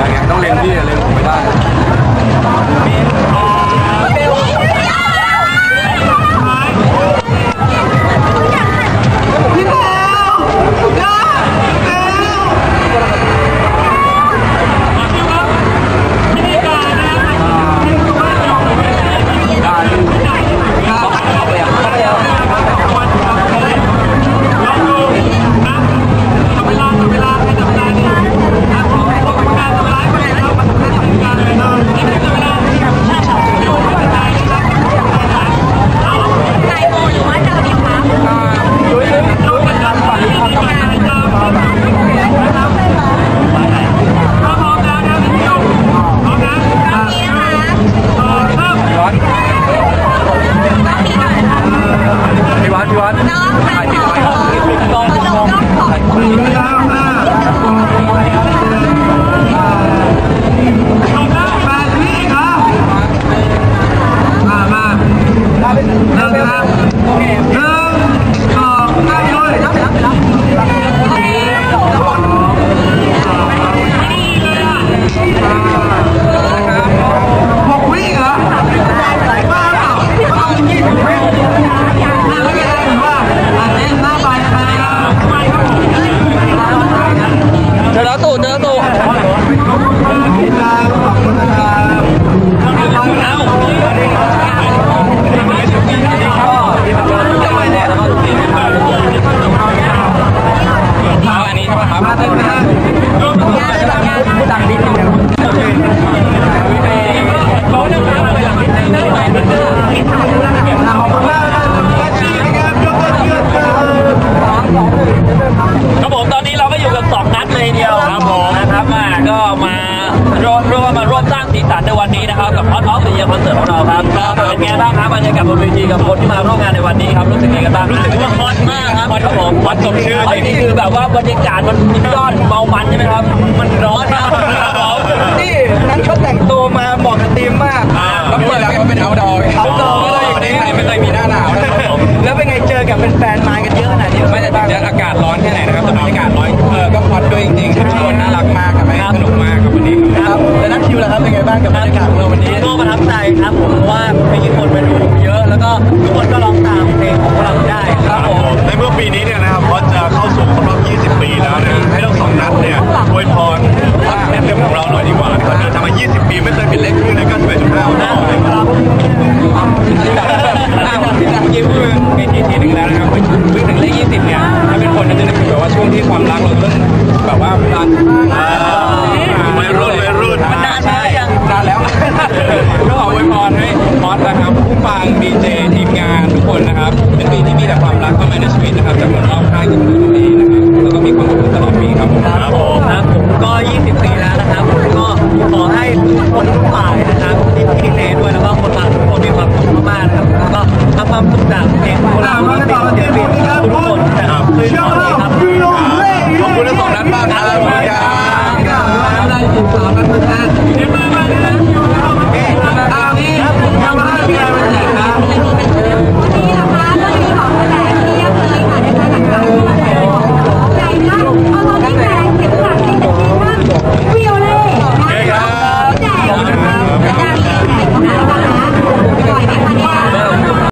อะไรเงี้ยต้องเล็งพี่เล็งผมไม่ได้ วัด ครับผมตอนนี้เราก็อยู่กับสองนัดเลยทีเดียวครับผมนะครับมาก็มาร่วมร่วมมาร่วมสร้างสีสันในวันนี้นะครับกับฮอตออฟเดียคอนเสิร์ตของเราครับเป็นไงบ้างครับบรรยากาศบนเวทีกับคนที่มาร่วมงานในวันนี้ครับรู้สึกไงกันบ้างรู้สึกว่าฮอตมากครับฮอตครับผมฮอตสมชื่อนี่คือแบบว่าบรรยากาศมันยอดเมามันใช่ไหมครับมัน เป็นไงบ้างกับบรรยากาศของเราวันนี้ก็ประทับใจครับผมเพราะว่ามีคนมาดูเยอะ แล้วก็ทุกคนก็ร้องตามเพลงของพวกเราได้ครับผม ในเมื่อปีนี้เนี่ยนะครับพอจะเข้าสู่ครบรอบ 20 ปีแล้วนะให้ทั้งสองนัดเนี่ยอวยพรว่าแอนเทมของเราหน่อยดีกว่านะครับเดินทางมา 20 ปีไม่เคยผิดเลขขึ้นใน91.5ต่อเลยครับยิ้มมือเป็นทีทีหนึ่งแล้ว ทุกคนนะครับขอบคุณทั้งสองท่านมากครับ